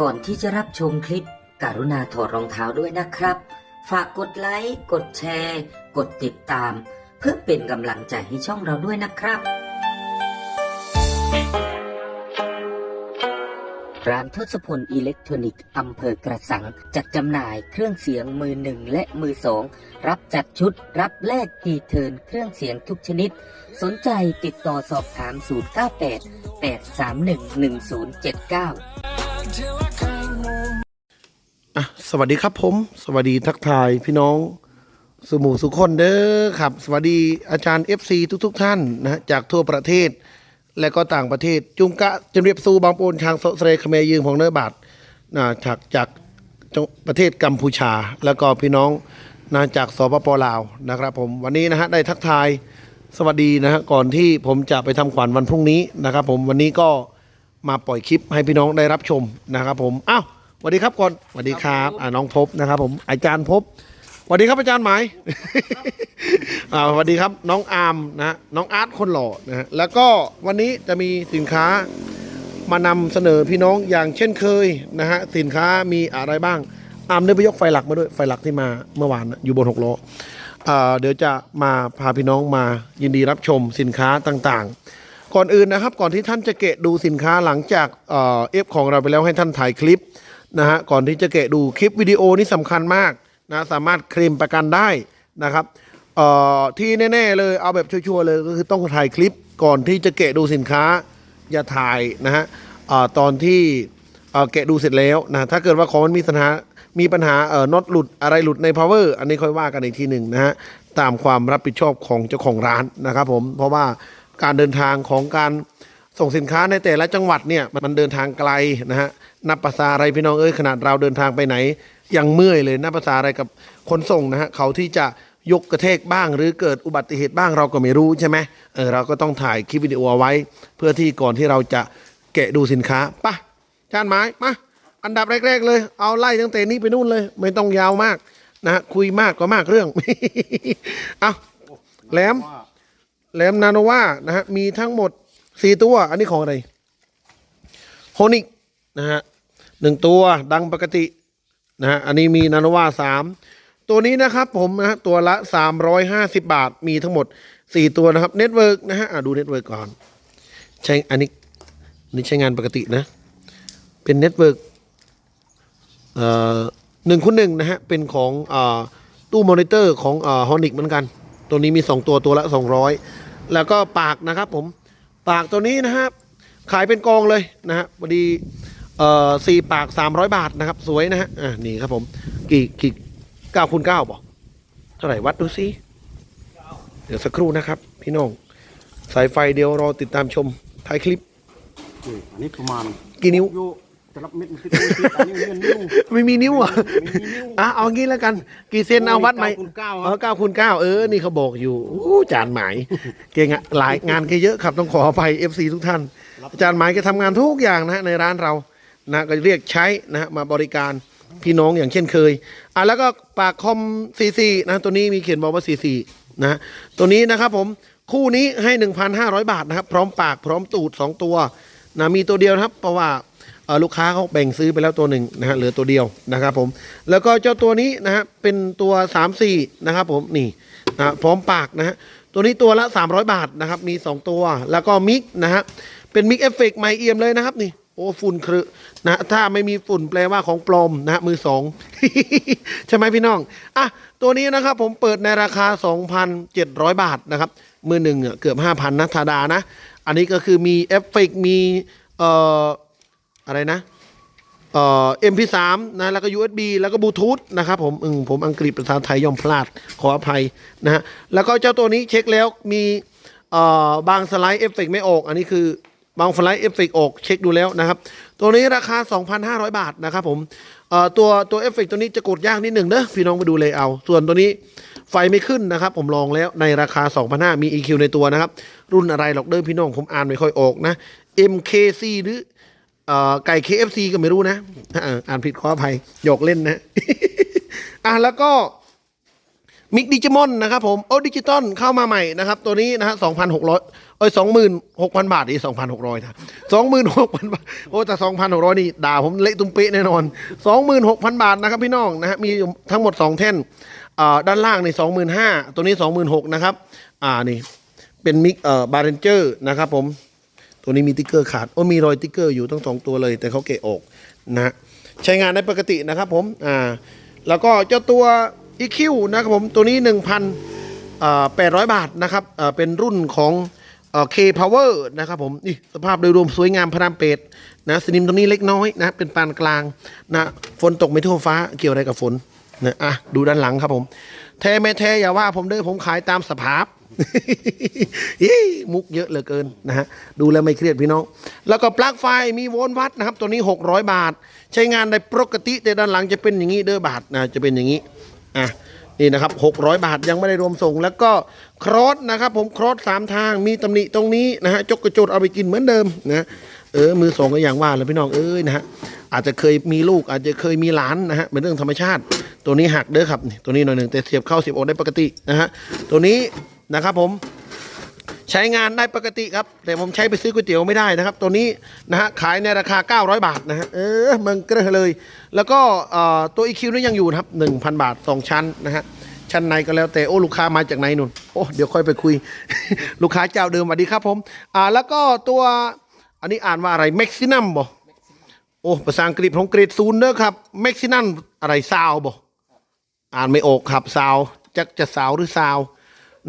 ก่อนที่จะรับชมคลิป กรุณาถอดรองเท้าด้วยนะครับ ฝากกดไลค์ กดแชร์ กดติดตาม เพื่อเป็นกำลังใจให้ช่องเราด้วยนะครับ ร้านทศพลอิเล็กทรอนิกส์อำเภอกระสัง จัดจำหน่ายเครื่องเสียงมือหนึ่งและมือสอง รับจัดชุดรับแลกตีเทินเครื่องเสียงทุกชนิด สนใจติดต่อสอบถาม 098 831 1079 สวัสดีครับผม สวัสดีทักทายพี่น้องสุหมู่สุคนเด้อครับ สวัสดีอาจารย์ FC ทุกๆทท่านนะจากทั่วประเทศ และก็ต่างประเทศ จุงกะจำเรียบซูบางปูนชางโซเสเรคเมยืงของเนื้อบาทนะจากจากประเทศกัมพูชา แล้วก็พี่น้องนะจากสปปลาวนะครับ ผมวันนี้นะฮะได้ทักทายสวัสดีนะฮะก่อนที่ผมจะไปทำขวัญวันพรุ่งนี้นะครับ ผมวันนี้ก็ มาปล่อยคลิปให้พี่น้องได้รับชมนะครับ ผมอ้าวสวัสดีครับก่อนสวัสดีครับอ่าน้องพบนะครับ ผมอาจารย์พบสวัสดีครับอาจารย์หมายอ่าสวัสดีครับน้องอาร์มนะฮะน้องอาร์ตคนหล่อนะฮะแล้วก็วันนี้จะมีสินค้ามานำเสนอพี่น้องอย่างเช่นเคยนะฮะสินค้ามีอะไรบ้างอาร์มเดินไปยกไฟหลักมาด้วยไฟหลักที่มาเมื่อวานนะอยู่บนหกล้ออ่าเดี๋ยวจะมาพาพี่น้องมายินดีรับชมสินค้าต่างๆ ก่อนอื่นนะครับ ก่อนที่ท่านจะเกะดูสินค้าหลังจากเอฟของเราไปแล้วให้ท่านถ่ายคลิปนะฮะก่อนที่จะเกะดูคลิปวิดีโอนี่สำคัญมากนะสามารถเคลมประกันได้นะครับเอ่อที่แน่ๆเลยเอาแบบชัวร์ๆเลยก็คือต้องถ่ายคลิปก่อนที่จะแกะดูสินค้าอย่าถ่ายนะฮะเอ่อตอนที่เอ่อแกะดูเสร็จแล้วนะถ้าเกิดว่าของมันมีปัญหามีปัญหาเอ่อน็อตหลุดอะไรหลุดใน power อันนี้ค่อยว่ากันอีกทีหนึ่งนะฮะตามความรับผิดชอบของเจ้าของร้านนะครับผมเพราะว่า การเดินทางของการส่งสินค้าในแต่ละจังหวัดเนี่ยมันเดินทางไกลนะฮะนับภาษาอะไรพี่น้องเอ้ยขนาดเราเดินทางไปไหน ยังเมื่อยเลยนับภาษาอะไรกับคนส่งนะฮะเขาที่จะยกกระเทกบ้าง หรือเกิดอุบัติเหตุบ้างเราก็ไม่รู้ใช่ไหมเออเราก็ต้องถ่ายคลิปวิดีโอเอาไว้ เพื่อที่ก่อนที่เราจะแกะดูสินค้าป่ะจานไม้มาอันดับแรก ๆ เลย เอาไล่ตั้งแต่นี้ไปนู่นเลย ไม่ต้องยาวมากนะฮะคุยมากก็มากเรื่องเอาแหลม แหลมนาโนวานะฮะมีทั้งหมดสี่ตัว อันนี้ของอะไรโฮนิกนะฮะหนึ่งตัวดังปกตินะฮะอันนี้มีนาโนวาสามตัวนี้นะครับผมนะฮะตัวละ 350 บาทมีทั้งหมด 4 ตัวนะครับเน็ตเวิร์กนะฮะะดูเน็ตเวิร์กก่อนใช้อันนี้นนี้ใช้งานปกตินะ เป็นเน็ตเวิร์กเอ่อหนึ่งคุณหนึ่งนะฮะ เป็นของอ่าตู้มอนิเตอร์ของอ่าฮอนิกเหมือนกัน ตัวนี้มี 2 ตัวตัวละ 200 แล้วก็ปากนะครับผมปากตัวนี้นะครับ ขายเป็นกองเลยนะฮะพอดีเอ่อสี่ปากสามร้อยบาทนะครับ สวยนะฮะอ่านี่ครับผม กี่กี่เก้าคูณเก้าบอกเท่าไหร่วัดดูสิเดี๋ยวสักครู่นะครับ พี่น้อง สายไฟเดียวรอติดตามชมท้ายคลิป นี่อันนี้ประมาณกี่นิ้วโย แต่ละเม็ดมันคือตัวอันนี้เงินนิ้วไม่มีนิ้วอะไม่มีนิ้วอะเอางี้แล้วกัน กี่เซนเอาวัดไหมเก้าคูณเก้าเอครัอบเก้าคูณเก้าเออ นี่เขาบอกอยู่อู้จานหมายเก่งอะหลายงานแกเยอะครับต้องขออภัย FC ทุกท่าน อาจารย์หมายแกทำงานทุกอย่างนะฮะในร้านเรานะก็เรียกใช้นะฮะมาบริการพี่น้องอย่างเช่นเคยอะแล้วก็ปากคอม CC นะตัวนี้มีเขียนบอกว่า CC นะฮะตัวนี้นะครับผมคู่นี้ให้ 1,500 บาทนะครับ พร้อมปากพร้อมตูด 2 ตัวนะมีตัวเดียวนะครับเพราะว่าเอ่อ ลูกค้าเขาแบ่งซื้อไปแล้วตัวหนึ่งนะฮะเหลือตัวเดียวนะครับผมแล้วก็เจ้าตัวนี้นะฮะเป็นตัว 3-4 นะครับผมนี่นะพร้อมปากนะฮะตัวนี้ตัวละ 300 บาทนะครับมี 2 ตัว แล้วก็มิกนะฮะเป็นมิกเอฟเฟกต์ใหม่เอียมเลยนะครับนี่โอ้ฝุ่นครึนะถ้าไม่มีฝุ่นแปลว่าของปลอมนะฮะมือสองใช่ไหมพี่น้องอะตัวนี้นะครับผมเปิดในราคา 2,700 บาทนะครับมือหนึ่งเกือบ 5,000นะธาดานะ อันนี้ก็คือมีเอฟเฟกต์มีเอ่อ อะไรนะเอ่อ MP3 นะแล้วก็ USB แล้วก็บลูทูธนะครับผมอืมผมอังกฤษภาษาไทยย่อมพลาดขออภัยนะฮะแล้วก็เจ้าตัวนี้เช็คแล้วมีเอ่อบางสไลด์เอฟเฟกไม่ออก อันนี้คือบางสไลด์เอฟเฟกออกเช็คดูแล้วนะครับ ตัวนี้ราคา 2,500 บาทนะครับผมเอ่อตัวตัวเอฟเฟกตัวนี้จะกดยากนิดหนึ่งเนอะพี่น้องไปดูเลยเอา ส่วนตัวนี้ไฟไม่ขึ้นนะครับ ผมลองแล้วในราคา 2,500มี EQ ในตัวนะครับ รุ่นอะไรหรอกเด้อพี่น้องผมอ่านไม่ค่อยออกนะ MKC หรือ ไก่ KFC ก็ไม่รู้นะ อ่านผิดขออภัยหยอกเล่นนะ อะแล้วก็มิกดิจิมอนนะครับผมโอ้ดิจิตอลเข้ามาใหม่นะครับ ตัวนี้นะฮะสองพันหกร้อยเอ้ยสองหมื่นหกพันบาทอีสองพันหกร้อยนะสองหมื่นหกพันบาทโอ้แต่สองพันหกร้อยนี่ด่าผมเละตุ้มเป๊ะแน่นอนสองหมื่นหกพันบาทนะครับพี่น้องนะฮะมีทั้งหมดสองแท่นอ่าด้านล่างในสองหมื่นห้าตัวนี้สองหมื่นหกนะครับ อ่านี่เป็นมิกเอ่อบาร์เรนเจอร์นะครับผม ตัวนี้มีติ๊กเกอร์ขาดโอ้มีรอยติ๊กเกอร์อยู่ทั้งสองตัวเลย แต่เขาเกะออกนะฮะใช้งานได้ปกตินะครับผมอ่าแล้วก็เจ้าตัว EQ นะครับผมตัวนี้ 1,800 บาทนะครับเอ่อเป็นรุ่นของเอ่อ K Power นะครับผมนี่สภาพโดยรวมสวยงามพระรามเป็ดนะสนิมตรงนี้เล็กน้อยนะเป็นปานกลางนะฝนตกไม่ทั่วฟ้าเกี่ยวอะไรกับฝนนะอะดูด้านหลังครับผม แท้ไม่แท้อย่าว่าผมเด้อผมขายตามสภาพ มุกเยอะเหลือเกินนะฮะดูแล้วไม่เครียดพี่น้อง แล้วก็ปลั๊กไฟมีโวลต์วัดนะครับ ตัวนี้ 600 บาท ใช้งานได้ปกติแต่ด้านหลังจะเป็นอย่างนี้เด้อบาทนะจะเป็นอย่างนี้อะนี่นะครับ 600 บาทยังไม่ได้รวมส่ง แล้วก็ครอสนะครับ ผมครอสสามทางมีตำหนิตรงนี้นะฮะจกกระโจดเอาไปกินเหมือนเดิมนะเออมือสองก็อย่างว่าแล้วพี่น้องเอ้ยนะฮะอาจจะเคยมีลูกอาจจะเคยมีหลานนะฮะเป็นเรื่องธรรมชาติ ตัวนี้หักเด้อครับนี่ตัวนี้หน่อยหนึ่งแต่เสียบเข้าเสียบออกได้ปกตินะฮะตัวนี้ นะครับผมใช้งานได้ปกติครับ แต่ผมใช้ไปซื้อก๋วยเตี๋ยวไม่ได้นะครับ ตัวนี้นะฮะขายในราคา 900 บาทนะฮะเออเมืองเกลือเลย แล้วก็เอ่อตัวนี่ยังอยู่นะครับ 1,000 บาท 2 ชั้นนะฮะชั้นในก็แล้วแต่โอ้ลูกค้ามาจากไหนนุ่นโอ้เดี๋ยวค่อยไปคุย ลูกค้าเจ้าเดิมสวัสดีครับผมอ่าแล้วก็ตัวอันนี้อ่านว่าอะไรเม็กซินัมบ่โอ้ภาษาอังกฤษของเกรดศูนย์เด้อครับเม็กซินัมอะไรซาวบ่อ่านไม่ออกครับซาวจะจะสาวหรือซาว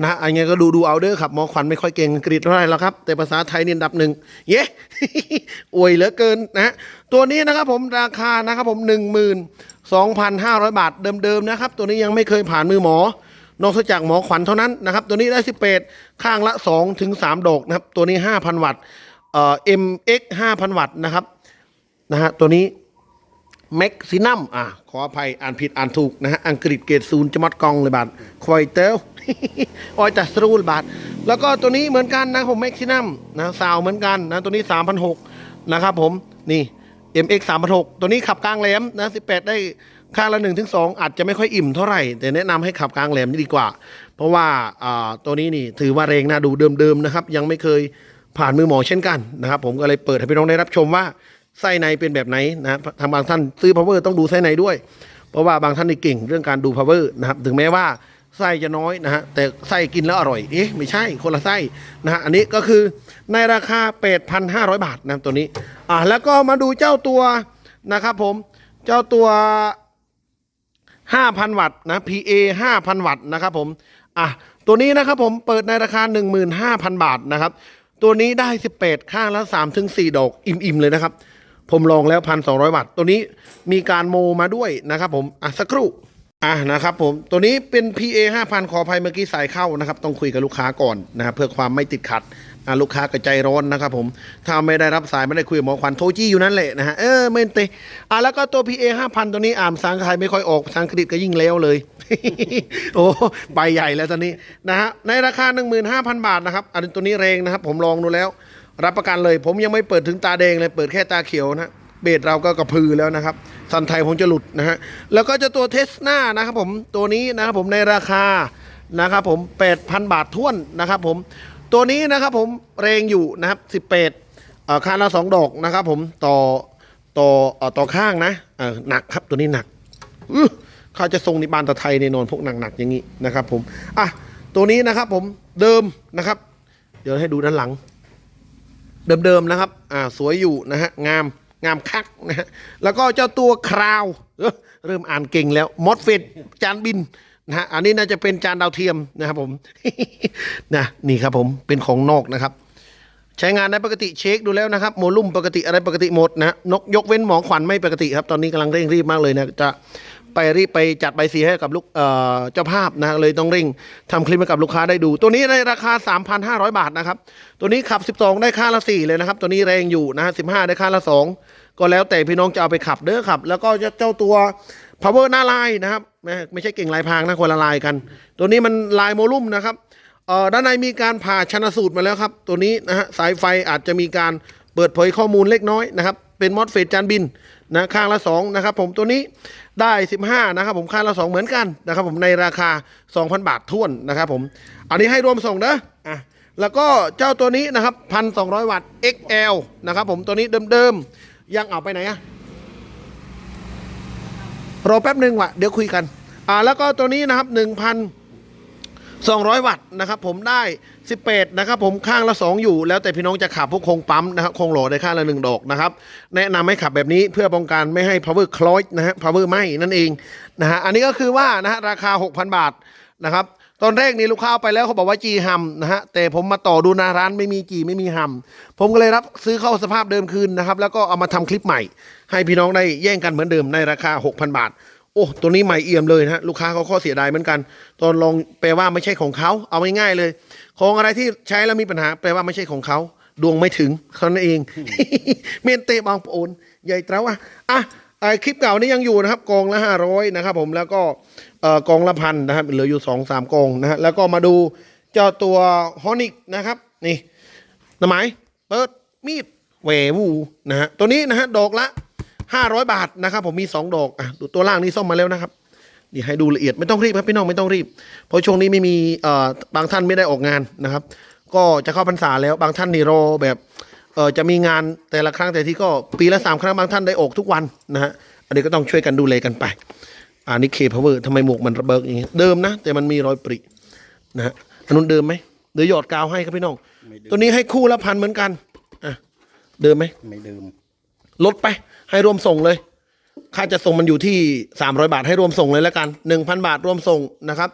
นะฮะอันนี้ก็ดูดูเอาเด้อครับหมอขวัญไม่ค่อยเก่งอังกฤษเท่าไหร่แล้วครับ แต่ภาษาไทยเนี่อันดับหนึ่งเย้อวยเหลือเกินนะฮะตัวนี้นะครับผมราคานะครับผมหนึ่งหมื่นสองพันห้าร้อยบาทเดิมๆนะครับ ตัวนี้ยังไม่เคยผ่านมือหมอ นอกจากหมอขวัญเท่านั้นนะครับ ตัวนี้ได้สิบเข้างละสองถึงสามดอกนะครับ ตัวนี้ห้าพันวัตต์เอ่อ MX ห้าพันวัตต์นะครับนะฮะตัวนี้แม็กซินัมอะขออภัยอ่านผิดอ่านถูกนะฮะอังกฤษเกรดศูนย์จะมัดกองเลยบาทควายเตล ออยตัสรูลบาท แล้วก็ตัวนี้เหมือนกันนะผมแม็กซินัมนะซาวเหมือนกันนะตัวนี้ 3,600นะครับผมนี่ MX 3,600ตัวนี้ขับกลางแหลมนะ18 ได้ข้างละ1ถึง2อาจจะไม่ค่อยอิ่มเท่าไหร่ แต่แนะนำให้ขับกลางแหลมนี่ดีกว่า เพราะว่าตัวนี้นี่ถือว่าแรงนะดูเดิมๆนะครับ ยังไม่เคยผ่านมือหมอเช่นกันนะครับผมก็เลยเปิดให้พี่น้องได้รับชมว่าไส้ในเป็นแบบไหนนะทางบางท่านซื้อ power ต้องดูไส้ในด้วย เพราะว่าบางท่านนี่เก่งเรื่องการดู power นะครับ ถึงแม้ว่า ไส้จะน้อยนะฮะแต่ไส้กินแล้วอร่อย เอ๊ะไม่ใช่คนละไส้นะฮะอันนี้ก็คือในราคา 8,500 บาทนะตัวนี้อะแล้วก็มาดูเจ้าตัวนะครับผมเจ้าตัว 5,000 วัตต์นะ PA 5,000 วัตต์นะครับผมอะตัวนี้นะครับผมเปิดในราคา 15,000 บาทนะครับ ตัวนี้ได้ 18 ข้างละ3ถึง4ดอกอิ่มๆเลยนะครับ ผมลองแล้ว 1,200วัตต์ตัวนี้มีการโมมาด้วยนะครับผมอะสักครู่ อะนะครับผมตัวนี้เป็น PA 5,000 ขออภัยเมื่อกี้สายเข้านะครับ ต้องคุยกับลูกค้าก่อนนะครับเพื่อความไม่ติดขัดอะลูกค้าก็ใจร้อนนะครับผมถ้าไม่ได้รับสายไม่ได้คุยกับหมอควันโทรจี้อยู่นั่นแหละนะฮะเออเมนเตอะแล้วก็ตัว PA 5,000 ตัวนี้อ่านภาษาไทยไม่ค่อยออกภาษาอังกฤษก็ยิ่งแล้วเลย โอ้ใบใหญ่แล้วตอนนี้นะฮะในราคา 15,000 บาทนะครับอันตัวนี้แรงนะครับ ผมลองดูแล้ว รับประกันเลย ผมยังไม่เปิดถึงตาแดงเลยเปิดแค่ตาเขียวนะเบสเราก็กระพือแล้วนะครับ สันไทยผมจะหลุดนะฮะ แล้วก็จะตัวเทสหน้านะครับผมตัวนี้นะครับผมในราคานะครับผม 8,000 บาทท้วนนะครับผม ตัวนี้นะครับผมเรงอยู่นะครับ18เอ่อข้างละสองดอกนะครับผมต่อต่อเอ่อต่อข้างนะเออหนักครับตัวนี้หนักอื้อข้าจะทรงในบานตะไทยในนอนพวกหนักๆอย่างนี้นะครับผมอะตัวนี้นะครับผมเดิมนะครับ เดี๋ยวให้ดูด้านหลัง เดิมๆนะครับ อ่าสวยอยู่นะฮะงาม งามคักนะฮะแล้วก็เจ้าตัวคราวเริ่มอ่านเก่งแล้วมอสเฟตจานบินนะฮะอันนี้น่าจะเป็นจานดาวเทียมนะครับผมนะนี่ครับผมเป็นของนอกนะครับ ใช้งานได้ปกติเช็คดูแล้วนะครับโมลุ่มปกติอะไรปกติหมดนะฮะนกยกเว้นหมอขวัญไม่ปกติครับตอนนี้กำลังเร่งรีบมากเลยนะจะไปรีบไปจัดใบสีให้กับลูกเจ้าภาพนะเลยต้องเร่งทำคลิปให้กับลูกค้าได้ดู ตัวนี้ในราคา 3,500 บาทนะครับ ตัวนี้ขับ 12 ได้ค่าละ 4 เลยนะครับ ตัวนี้แรงอยู่นะฮะ15 ได้ค่าละ 2 ก็แล้วแต่พี่น้องจะเอาไปขับเด้อขับ แล้วก็เจ้าตัว power หน้าลายนะครับไม่ไม่ใช่เก่งลายพรางนะคนละลายกัน ตัวนี้มันลายโมลุ่มนะครับเอ่อด้านในมีการผ่าชนสูตรมาแล้วครับ ตัวนี้นะฮะสายไฟอาจจะมีการเปิดเผยข้อมูลเล็กน้อยนะครับเป็นมอสเฟตจานบินนะข้างละ2นะครับผมตัวนี้ได้ 15นะครับผมข้างละ 2 เหมือนกันนะครับผมในราคา 2,000 บาทท้วนนะครับผมอันนี้ให้รวมส่งเด้ออะแล้วก็เจ้าตัวนี้นะครับพันสองวัตต์ XL นะครับผมตัวนี้เดิมๆ ยังเอาไปไหนอะรอแป๊บหนึ่งว่ะเดี๋ยวคุยกัน อ่าแล้วก็ตัวนี้นะครับหนึ่งพันสองร้อยวัตต์นะครับ ผมได้สิบแปดนะครับ ผมข้างละสองอยู่ แล้วแต่พี่น้องจะขับพวกคงปั๊มนะครับคงโหลได้ข้างละหนึ่งดอกนะครับ แนะนำให้ขับแบบนี้เพื่อป้องกันไม่ให้ power cloud นะฮะ power ไหม้นั่นเองนะฮะอันนี้ก็คือว่านะฮะราคา6,000บาทนะครับ ตอนแรกนี่ลูกค้าไปแล้วเขาบอกว่าจีฮัมนะฮะแต่ผมมาต่อดูหนาร้านไม่มีจีไม่มีฮัมผมก็เลยรับซื้อเข้าสภาพเดิมคืนนะครับแล้วก็เอามาทำคลิปใหม่ ให้พี่น้องได้แย่งกันเหมือนเดิมในราคา 6,000 บาท โอ้ตัวนี้ใหม่เอี่ยมเลยนะฮะลูกค้าเขาข้อเสียดายเหมือนกัน ตอนลองแปลว่าไม่ใช่ของเขาเอาง่ายๆเลย ของอะไรที่ใช้แล้วมีปัญหา แปลว่าไม่ใช่ของเขาดวงไม่ถึงเขานั่นเอง เมนเตบางโอนใหญ่เต้าอะอะ คลิปเก่านี้ยังอยู่นะครับกองละห้าร้อยนะครับผมแล้วก็เอ่อกองละพันนะครับเหลืออยู่สองสามกองนะฮะแล้วก็มาดูเจ้าตัวฮอนิกนะครับนี่หนาไหมายเปิดมีดแหววูนะฮะตัวนี้นะฮะดอกละ500บาทนะครับผมมี2ดอกอะดูตัวล่างนี่ซ่อมมาแล้วนะครับนี่ให้ดูละเอียดไม่ต้องรีบครับพี่น้องไม่ต้องรีบ เพราะช่วงนี้ไม่มีเอ่อบางท่านไม่ได้ออกงานนะครับ ก็จะเข้าพรรษาแล้วบางท่านนี่รอแบบ เออจะมีงานแต่ละครั้งแต่ที่ก็ปีละสามครั้งบางท่านได้ออกทุกวันนะฮะอันนี้ก็ต้องช่วยกันดูแลกันไป อันนี้เคพาวเวอร์ทำไมหมวกมันระเบิกอย่างงี้เดิมนะ แต่มันมีรอยปรินะฮะอันนู้นเดิมไหมเดี๋ยวหยอดกาวให้ครับพี่น้องไม่เดิมตัวนี้ให้คู่ละพันเหมือนกันอะเดิมไหมไม่เดิมลดไปให้รวมส่งเลย ค่าจะส่งมันอยู่ที่ 300 บาทให้รวมส่งเลยแล้วกัน 1,000 บาทรวมส่งนะครับ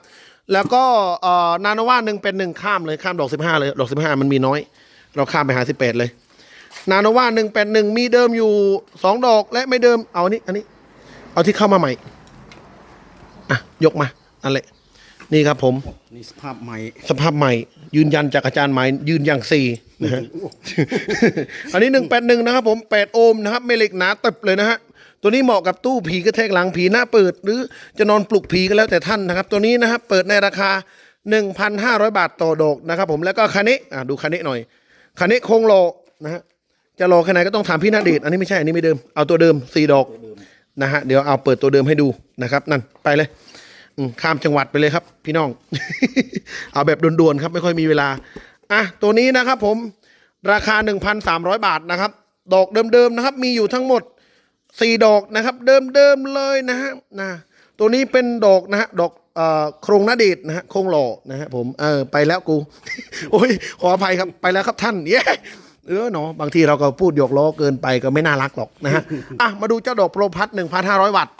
แล้วก็เอ่อนาโนวาหนึ่งเป็นหนึ่งข้ามเลยข้ามดอก 15 เลย ดอก 15 มันมีน้อย เราข้ามไปหา 18 เลย นาโนวาหนึ่งเป็นหนึ่งมีเดิมอยู่2ดอกและไม่เดิมเอาอันนี้อันนี้ เอาที่เข้ามาใหม่ อะ ยกมานั่นแหละ นี่ครับผม นี่สภาพใหม่ สภาพใหม่ ยืนยันจากอาจารย์หมายยืนอย่างสี่นะฮะอันนี้หนึ่งแปดหนึ่งนะครับผมแปดโอห์มนะครับไม่เหล็กหนาตึบเลยนะฮะตัวนี้เหมาะกับตู้ผีกระแทกหลังผีหน้าเปิด หรือจะนอนปลุกผีก็แล้วแต่ท่านนะครับ ตัวนี้นะครับเปิดในราคา 1,500 บาทต่อดอกนะครับผมแล้วก็คันนี้อะดูคันนี้หน่อยคันนี้โครงโลนะฮะ จะรอแค่ไหนก็ต้องถามพี่นาเดชอันนี้ไม่ใช่อันนี้ไม่เดิมเอาตัวเดิมสี่ดอกนะฮะเดี๋ยวเอาเปิดตัวเดิมให้ดูนะครับนั่นไปเลยอืมข้ามจังหวัดไปเลยครับ พี่น้อง เอาแบบด่วนๆครับไม่ค่อยมีเวลาอะตัวนี้นะครับผมราคา 1,300 บาทนะครับ ดอกเดิมๆนะครับ มีอยู่ทั้งหมด 4 ดอกนะครับ เดิมๆเลยนะฮะนะตัวนี้เป็นดอกนะฮะดอกเอ่อโครงนาเดชน์นะฮะโครงหล่อนะฮะผมเออไปแล้วกู โอ้ยขออภัยครับไปแล้วครับท่านเย้ เออเนาะบางทีเราก็พูดหยอกล้อเกินไปก็ไม่น่ารักหรอกนะฮะอะมาดูเจ้าดอกโปรพัท1,500วัตต์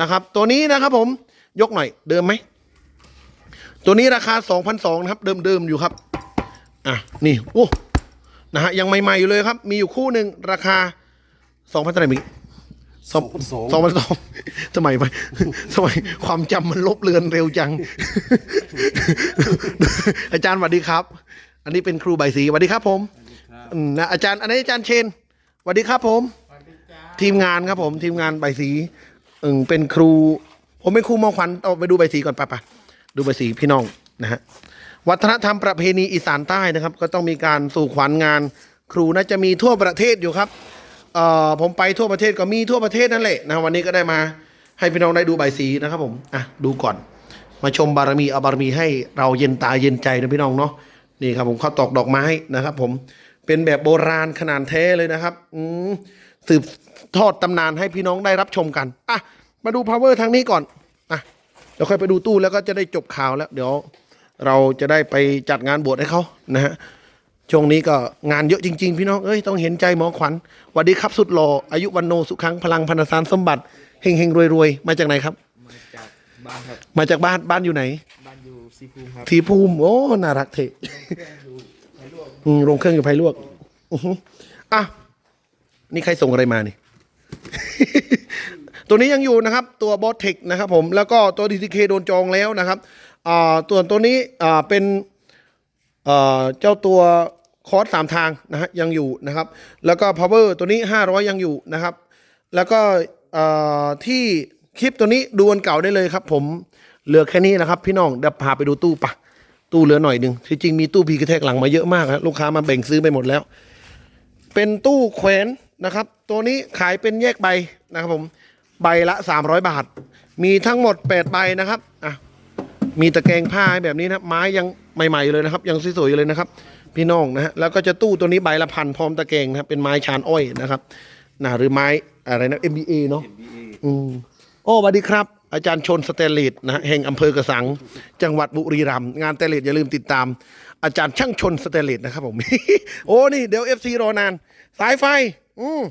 นะครับ ตัวนี้นะครับผมยกหน่อยเดิมไหม ตัวนี้ราคา2,200นะครับ เดิมๆอยู่ครับ อะ นี่โอ้นะฮะยังใหม่ๆอยู่เลยครับ มีอยู่คู่หนึ่งราคา2,000เท่าไหร่เมิสอง2,200สองพันสองสมัยไปสมัยความจำมันลบเลือนเร็วจัง อาจารย์สวัสดีครับ อันนี้เป็นครูใบสีสวัสดีครับผม อืมนะอาจารย์อันนี้อาจารย์เชนสวัสดีครับผม ทีมงานครับผม ทีมงานใบสีเออเป็นครู ผมเป็นครูมอขวัญเอาไปดูใบสีก่อนไปะปะดูใบสีพี่น้องนะฮะวัฒนธรรมประเพณีอีสานใต้นะครับ ก็ต้องมีการสู่ขวัญงาน ครูน่าจะมีทั่วประเทศอยู่ครับเอ่อผมไปทั่วประเทศก็มีทั่วประเทศนั่นแหละนะวันนี้ก็ได้มา ให้พี่น้องได้ดูใบสีนะครับผมอะดูก่อน มาชมบารมีเอาบารมีให้เราเย็นตาเย็นใจนะพี่น้องเนาะนี่ครับผมข้าวตอกดอกไม้นะครับ ผม เป็นแบบโบราณขนาดแท้เลยนะครับอืมสืบทอดตำนานให้พี่น้องได้รับชมกันอะมาดู power ทางนี้ก่อนอะเดี๋ยวค่อยไปดูตู้แล้วก็จะได้จบข่าวแล้ว เดี๋ยวเราจะได้ไปจัดงานบวชให้เขานะฮะช่วงนี้ก็งานเยอะจริง ๆ พี่น้องเอ้ยต้องเห็นใจหมอขวัญสวัสดีครับสุดหล่ออายุวันโนสุขังพลังพันธสารสมบัติเฮงเฮงรวยรวยๆมาจากไหนครับจากบ้านครับ มาจากบ้านบ้านอยู่ไหน บ้านอยู่ซีฟูครับ ทีภูมิโอ้น่ารักเท อืมโรงเครื่องอยู่ไผ่ลวกอืออะนี่ใครส่งอะไรมานี่ ตัวนี้ยังอยู่นะครับ ตัวบอสเทคนะครับผม แล้วก็ตัว DTK โดนจองแล้วนะครับอ่าตัวตัวนี้อ่าเป็นเอ่อเจ้าตัวคอร์สสามทางนะฮะยังอยู่นะครับ แล้วก็ power ตัวนี้500ยังอยู่นะครับ แล้วก็เอ่อที่คลิปตัวนี้ดูวันเก่าได้เลยครับ ผมเหลือแค่นี้นะครับ พี่น้องเดี๋ยวพาไปดูตู้ปะ ตู้เหลือหน่อยหนึ่งที่จริงมีตู้พีกระแทกหลังมาเยอะมากครับลูกค้ามาแบ่งซื้อไปหมดแล้ว เป็นตู้แขวนนะครับ ตัวนี้ขายเป็นแยกใบนะครับผมใบละ 300 บาท มีทั้งหมด8ใบนะครับอะมีตะแกรงผ้าแบบนี้นะไม้ยังใหม่ๆอยู่เลยนะครับ ยังสวยๆอยู่เลยนะครับ พี่น้องนะฮะแล้วก็จะตู้ตัวนี้ใบละพันพร้อมตะแกรงนะครับเป็นไม้ชานอ้อยนะครับนะหรือไม้อะไรนะ MBA เนาะอืมโอ้สวัสดีครับ อาจารย์ชนสเตนเลสนะฮะแห่งอำเภอกระสัง จังหวัดบุรีรัมย์งานสเตนเลสอย่าลืมติดตาม อาจารย์ช่างชนสเตนเลสนะครับผม โอ้นี่เดี๋ยว FC รอนาน สายไฟ อืม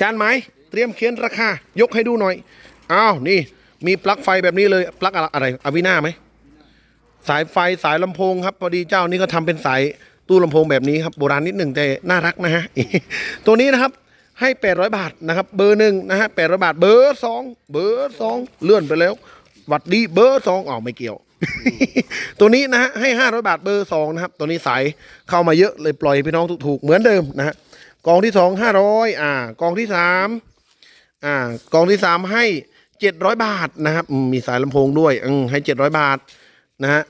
จานไหมเตรียมเขียนราคา ยกให้ดูหน่อยอ้าวนี่ มีปลั๊กไฟแบบนี้เลยปลั๊กอะไรอวินาไหมสายไฟสายลำโพงครับพอดีเจ้านี้ก็ทำเป็นสายตู้ลำโพงแบบนี้ครับโบราณนิดหนึ่งแต่น่ารักนะฮะตัวนี้นะครับ ให้ 800 บาทนะครับ เบอร์หนึ่งนะฮะ800บาท เบอร์สองเบอร์สองเลื่อนไปแล้วหวัดดีเบอร์สองอ๋อไม่เกี่ยว ตัวนี้นะฮะให้ 500 บาทเบอร์สองนะครับ ตัวนี้สายเข้ามาเยอะเลยปล่อยพี่น้องถูกๆเหมือนเดิมนะฮะกองที่สองห้าร้อยอ่ากองที่สามอ่ากองที่สามให้เจ็ดร้อยบาทนะครับมีสายลำโพงด้วยอืมให้เจ็ดร้อยบาทนะฮะ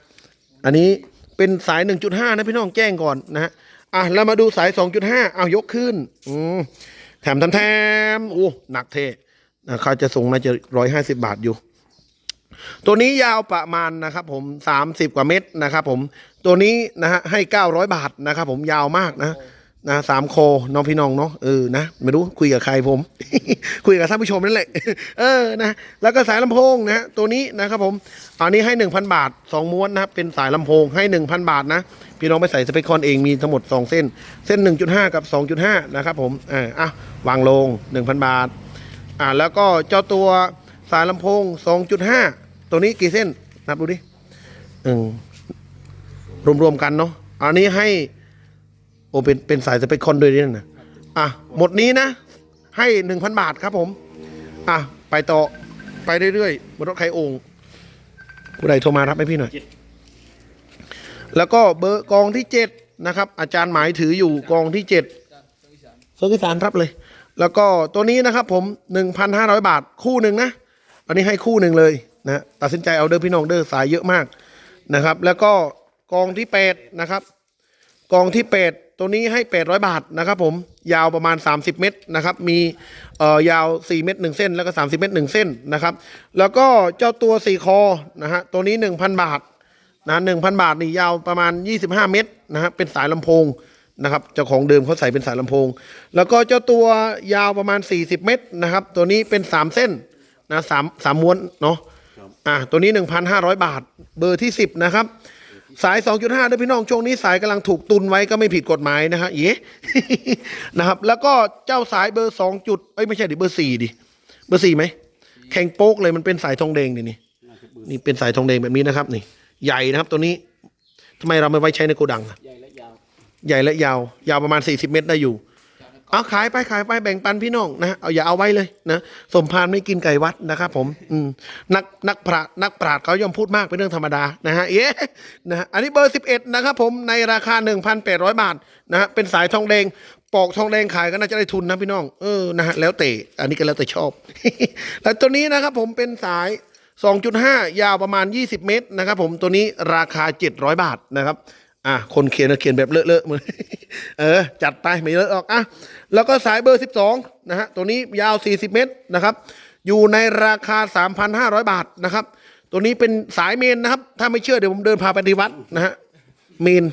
อันนี้เป็นสายหนึ่งจุดห้านะพี่น้องแจ้งก่อนนะฮะอะเรามาดูสายสองจุดห้าเอายกขึ้น อืม แถมแถมแถมโอ้หนักเทนะเขาจะส่งน่าจะร้อยห้าสิบบาทอยู่ ตัวนี้ยาวประมาณนะครับ ผมสามสิบกว่าเมตรนะครับ ผมตัวนี้นะฮะให้เก้าร้อยบาทนะครับ ผมยาวมากนะ นะสามโคน้องพี่น้องเนาะเออนะไม่รู้คุยกับใครผม คุยกับท่านผู้ชมนั่นแหละ เออนะแล้วก็สายลำโพงนะฮะตัวนี้นะครับผมอันนี้ให้หนึ่งพันบาทสองม้วนนะครับเป็นสายลำโพงให้หนึ่งพันบาทนะพี่น้องไปใส่สเปคคอนเองมีทั้งหมดสองเส้น เส้นหนึ่งจุดห้ากับสองจุดห้านะครับผมเอออะวางลงหนึ่งพันบาทอ่าแล้วก็เจ้าตัวสายลำโพง2.5ตัวนี้กี่เส้นนับดูดิอืมรวมๆกันเนาะอันนี้ให้ โอเป็นเป็นสายสเปคคอนด้วยนี่นะอะหมดนี้นะ ให้1,000บาทครับผม อะ ไปต่อไปเรื่อยๆบนรถไขโองผู้ใดโทรมารับให้พี่หน่อย แล้วก็เบอร์กองที่7นะครับ อาจารย์หมายถืออยู่กองที่7เซอร์กิสารรับเลย แล้วก็ตัวนี้นะครับผม1,500บาทคู่หนึ่งนะอันนี้ให้คู่หนึ่งเลยนะตัดสินใจเอาเด้อพี่น้องเด้อสายเยอะมากนะครับ แล้วก็กองที่8นะครับ กองที่8 ตัวนี้ให้ 800 บาทนะครับผมยาวประมาณ 30 เมตรนะครับ มีเอ่อยาว 4 เมตร 1 เส้น แล้วก็ 30 เมตร 1 เส้นนะครับ แล้วก็เจ้าตัว 4 คอนะฮะตัวนี้ 1,000 บาทนะ1,000บาทนี่ยาวประมาณ 25 เมตรนะฮะเป็นสายลำโพงนะครับเจ้าของเดิมเขาใส่เป็นสายลำโพง แล้วก็เจ้าตัวยาวประมาณ 40 เมตรนะครับ ตัวนี้เป็น 3 เส้นนะสามสามม้วนเนาะอะตัวนี้ 1,500 บาทเบอร์ที่ 10 นะครับ สาย 2.5ด้วยพี่น้องช่วงนี้สายกำลังถูกตุนไว้ก็ไม่ผิดกฎหมายนะฮะเย้นะครับ แล้วก็เจ้าสายเบอร์2จุดเอ้ยไม่ใช่ดิเบอร์4ดิเบอร์4ไหมแข่งโป๊กเลยมันเป็นสายทองแดงนี่นี่นี่เป็นสายทองแดงแบบนี้นะครับ นี่ ใหญ่นะครับ ตัวนี้ทำไมเราไม่ไว้ใช้ในโกดังอะใหญ่และยาว ใหญ่และยาว ยาวประมาณ 40 เมตรได้อยู่ เอาขายไปขายไปแบ่งปันพี่น้องนะเอาอย่าเอาไว้เลยนะสมพานไม่กินไก่วัดนะครับผมอืมนักนักปราชญ์นักปราชญ์เขาย่อมพูดมากเป็นเรื่องธรรมดานะฮะเย้นะฮะอันนี้เบอร์ 11 นะครับผมในราคา 1,800 บาทนะฮะเป็นสายทองแดงปอกทองแดงขายก็น่าจะได้ทุนนะพี่น้องเออนะฮะแล้วแต่อันนี้ก็แล้วแต่ชอบ แล้วตัวนี้นะครับผมเป็นสาย 2.5 ยาวประมาณ 20 เมตรนะครับผมตัวนี้ราคา 700 บาทนะครับ อะคนเขียนก็เขียนแบบเลอะๆมือเออ จัดไปไม่เลอะออกอะแล้วก็สายเบอร์ 12 นะฮะ ตัวนี้ยาว 40 เมตรนะครับ อยู่ในราคา 3,500 บาทนะครับ ตัวนี้เป็นสายเมนนะครับ ถ้าไม่เชื่อเดี๋ยวผมเดินพาไปที่วัดนะฮะเมน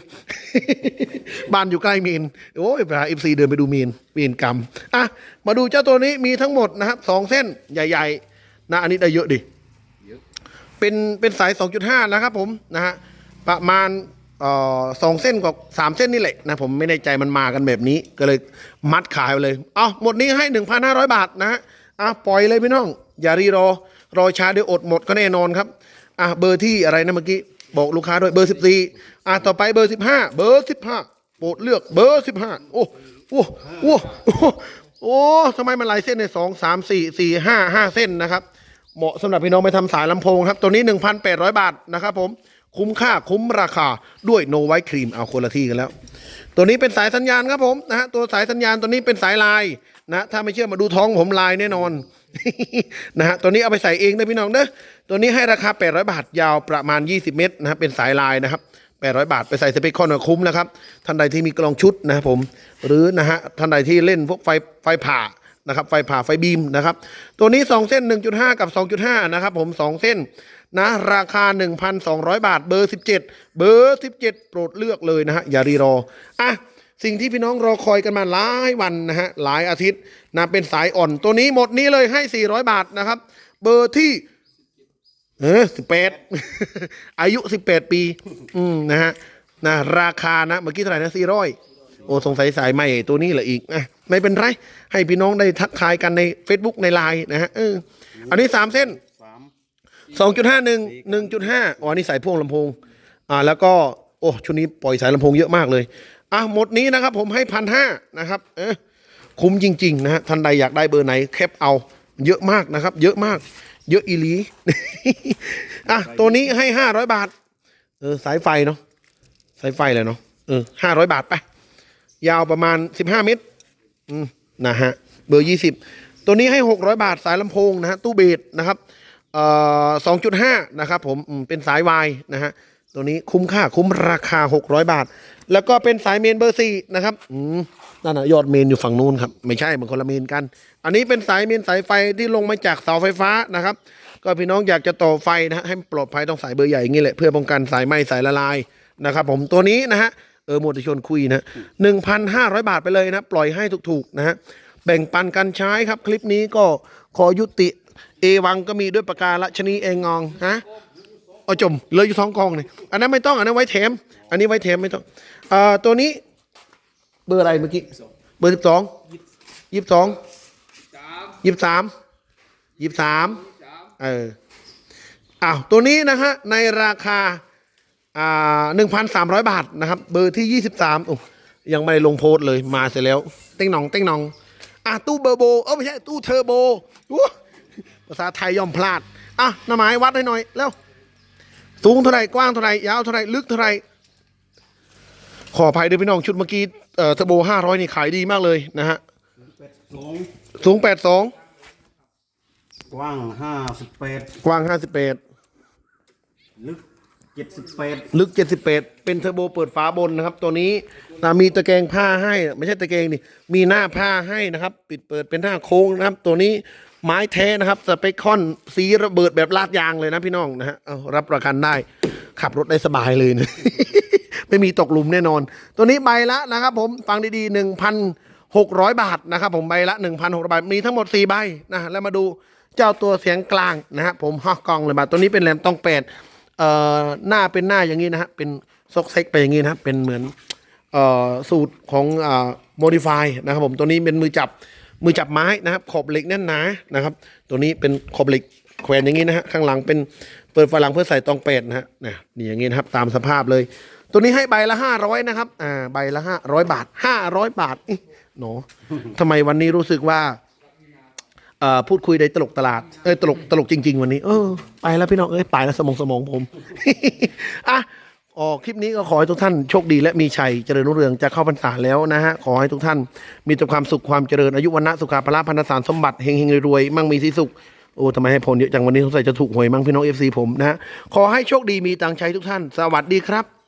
บ้านอยู่ใกล้เมนโอ้ยพาเอฟซีเดินไปดูเมนเมนกรรมอะมาดูเจ้าตัวนี้มีทั้งหมดนะครับสองเส้นใหญ่ๆนะอันนี้ได้เยอะดิเป็นเป็นสาย 2.5 นะครับผมนะฮะประมาณเอ่อ สองเส้นกับสามเส้นนี่แหละนะผมไม่แน่ใจมันมากันแบบนี้ก็เลยมัดขายไปเลยเอาหมดนี้ให้ 1,500 บาทนะฮะอะปล่อยเลยพี่น้อง อย่ารีรอ รอช้าเดี๋ยวอดหมดก็แน่นอนครับอะเบอร์ที่อะไรนะเมื่อกี้ บอกลูกค้าด้วยเบอร์ 14อะต่อไปเบอร์ 15 เบอร์ 15 โปรดเลือกเบอร์ 15 โอ้โอ้โอ้โอ้โอ้ทำไมมันหลายเส้นเนี่ยสองสามสี่สี่ห้าห้าเส้นนะครับเหมาะสำหรับพี่น้องไปทำสายลำโพงครับตัวนี้ 1,800 บาทนะครับผม คุ้มค่าคุ้มราคาด้วยโนไวท์ครีมเอาคนละที่กันแล้ว ตัวนี้เป็นสายสัญญาณครับผมนะฮะตัวสายสัญญาณตัวนี้เป็นสายลายนะถ้าไม่เชื่อมาดูท้องผมลายแน่นอนนะฮะตัวนี้เอาไปใส่เองนะพี่น้องเด้อตัวนี้ให้ราคา 800 บาทยาวประมาณ 20 เมตรนะครับเป็นสายลายนะครับ800 บาทไปใส่สเปคคอนคุ้มนะครับท่านใดที่มีกลองชุดนะครับผม หรือนะฮะท่านใดที่เล่นพวกไฟไฟผ่า นะครับไฟผ่าไฟบีมนะครับตัวนี้ 2 เส้น 1.5 กับ 2.5 นะครับผม 2 เส้นนะราคา 1,200 บาทเบอร์ 17 เบอร์ 17 โปรดเลือกเลยนะฮะอย่ารีรออะสิ่งที่พี่น้องรอคอยกันมาหลายวันนะฮะหลายอาทิตย์นะเป็นสายอ่อนตัวนี้หมดนี้เลยให้ 400 บาทนะครับ เบอร์ที่เออสิบแปดอายุสิบแปดปี อืมนะฮะนะราคานะ เมื่อกี้เท่าไหร่นะสี่ร้อยโอ้สงสัยสายใหม่ตัวนี้แหละอีกอะ ไม่เป็นไร ให้พี่น้องได้ทักทายกันใน Facebook ในไลน์นะฮะเอออันนี้สามเส้นสามสองจุดห้าหนึ่งหนึ่งจุดห้าอ๋อนี่สายพ่วงลำโพง อ่า แล้วก็ โอ้ชุดนี้ปล่อยสายลำโพงเยอะมากเลย อะหมดนี้นะครับ ผมให้พันห้านะครับ เออคุ้มจริงๆนะฮะท่านใดอยากได้เบอร์ไหนแคปเอา เยอะมากนะครับ เยอะมาก เยอะอีหลี อะตัวนี้ให้ห้าร้อยบาท เออ สายไฟเนาะสายไฟเลยเนาะเออห้าร้อยบาทไป ยาวประมาณสิบห้าเมตรอืม นะฮะเบอร์ยี่สิบตัวนี้ให้หกร้อยบาทสายลำโพงนะฮะตู้เบสนะครับสองจุดห้านะครับผมเป็นสายวายนะฮะตัวนี้คุ้มค่าคุ้มราคาหกร้อยบาท แล้วก็เป็นสายเมนเบอร์สี่นะครับอืมนั่นนะยอดเมนอยู่ฝั่งนู้นครับ ไม่ใช่มันคนละเมนกัน อันนี้เป็นสายเมนสายไฟที่ลงมาจากเสาไฟฟ้านะครับ ก็พี่น้องอยากจะต่อไฟนะฮะให้ปลอดภัยต้องสายเบอร์ใหญ่อย่างนี้แหละเพื่อป้องกันสายไหม้สายละลายนะครับ ผมตัวนี้นะฮะ เออมวลชนคุยนะหนึ่งพันห้าร้อยบาทไปเลยนะ ปล่อยให้ถูกๆนะฮะแบ่งปันกันใช้ครับ คลิปนี้ก็ขอยุติ เอวังก็มีด้วยประกาศชนีเองงองฮะเอาจมเลยอยู่ท้องกองเลยอันนั้นไม่ต้องอันนั้นไว้แถม อันนี้ไว้แถมไม่ต้องเอ่อตัวนี้เบอร์อะไรเมื่อกี้เบอร์สิบสองยี่สิบสองยี่สิบสามยี่สิบสามเอออ้าวตัวนี้นะฮะในราคา อ่าหนึ่งพันสามร้อยบาทนะครับเบอร์ที่ยี่สิบสามโอ้ยังไม่ได้ลงโพสต์เลยมาเสร็จแล้ว เต้งหนองเต้งหนอง อะตู้เบอร์โบเออไม่ใช่ตู้เทอร์โบอู้ภาษาไทยย่อมพลาด อะหน้าไม้วัดให้หน่อยแล้วสูงเท่าไหร่กว้างเท่าไหร่ยาวเท่าไหร่ลึกเท่าไหร่ขออภัยด้วยพี่น้องชุดเมื่อกี้เอ่อเทอร์โบห้าร้อยนี่ขายดีมากเลยนะฮะสองสูงแปดสองกว้างห้าสิบแปดกว้างห้าสิบแปดลึกเจ็ดสิบแปดลึก 78 เป็นเทอร์โบเปิดฝาบนนะครับ ตัวนี้นะมีตะแกรงผ้าให้ ไม่ใช่ตะแกรงนี่มีหน้าผ้าให้นะครับ ปิดเปิดเป็นหน้าโค้งนะครับ ตัวนี้ไม้แท้นะครับสเปคคอนสีระเบิดแบบลาดยางเลยนะพี่น้องนะฮะเอารับประกันได้ ขับรถได้สบายเลยนะ ไม่มีตกหลุมแน่นอน ตัวนี้ใบละนะครับ ผมฟังดีๆ1,600บาทนะครับผมใบละ1,600บาทมีทั้งหมด4ใบนะแล้วมาดูเจ้าตัวเสียงกลางนะฮะผมฮอกกองเลยมาตัวนี้เป็นแหลมต้องแปด เอ่อหน้าเป็นหน้าอย่างนี้นะฮะเป็นซอกเซ็กไปอย่างนี้นะครับเป็นเหมือนเอ่อสูตรของอ่าโมดิฟายนะครับผมตัวนี้เป็นมือจับมือจับไม้นะครับ ขอบเหล็กแน่นหนานะครับ ตัวนี้เป็นขอบเหล็กแขวนอย่างนี้นะฮะข้างหลังเป็นเปิดฝาหลังเพื่อใส่ตองเป็ดนะฮะนี่อย่างนี้นะครับตามสภาพเลย ตัวนี้ให้ใบละห้าร้อยนะครับอ่าใบละห้าร้อยบาทห้าร้อยบาทอิหนอทำไมวันนี้รู้สึกว่า พูดคุยในตลกตลาดเอ้ยตลกตลกจริง ๆ วันนี้ เออ ไปแล้วพี่น้องเอ้ยไปแล้วสมองสมองผมอะออคลิปนี้ก็ขอให้ทุกท่านโชคดีและมีชัยเจริญรุ่งเรืองจะเข้าพรรษาแล้วนะฮะ ขอให้ทุกท่านมีแต่ความสุขความเจริญอายุวันนะสุขาพละพันธสารสมบัติเฮงเฮงรวยมั่งมีสีสุขโอ้ทำไมให้ผลเยอะจังวันนี้สงสัยจะถูกหวยมั่งพี่น้องเอฟซีผมนะฮะขอให้โชคดีมีตังค์ใช้ทุกท่าน สวัสดีครับ